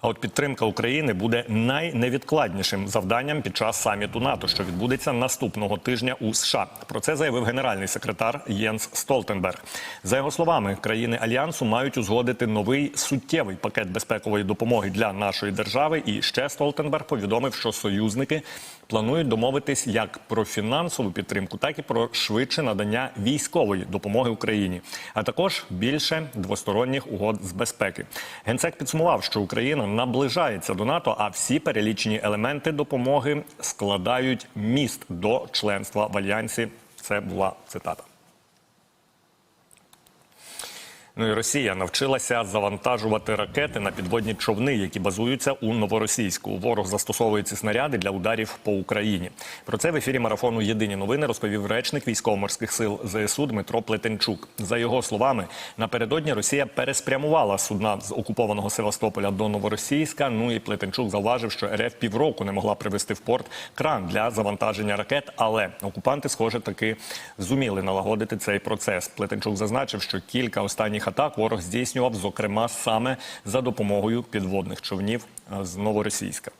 А от підтримка України буде найневідкладнішим завданням під час саміту НАТО, що відбудеться наступного тижня у США. Про це заявив генеральний секретар Єнс Столтенберг. За його словами, країни альянсу мають узгодити новий суттєвий пакет безпекової допомоги для нашої держави. І ще Столтенберг повідомив, що союзники планують домовитись як про фінансову підтримку, так і про швидше надання військової допомоги Україні, а також більше двосторонніх угод з безпеки. Генсек підсумував, що Україна наближається до НАТО, а всі перелічені елементи допомоги складають міст до членства в альянсі. Це була цитата. Ну і Росія навчилася завантажувати ракети на підводні човни, які базуються у новоросійську. Ворог застосовує ці снаряди для ударів по Україні. Про це в ефірі марафону Єдині новини розповів речник військово-морських сил ЗСУ Дмитро Плетенчук. За його словами, напередодні Росія переспрямувала судна з окупованого Севастополя до Новоросійська. Ну і Плетенчук зауважив, що РФ півроку не могла привезти в порт кран для завантаження ракет, але окупанти, схоже, таки зуміли налагодити цей процес. Плетенчук зазначив, що кілька останніх атак ворог здійснював, зокрема саме за допомогою підводних човнів е, з Новоросійська.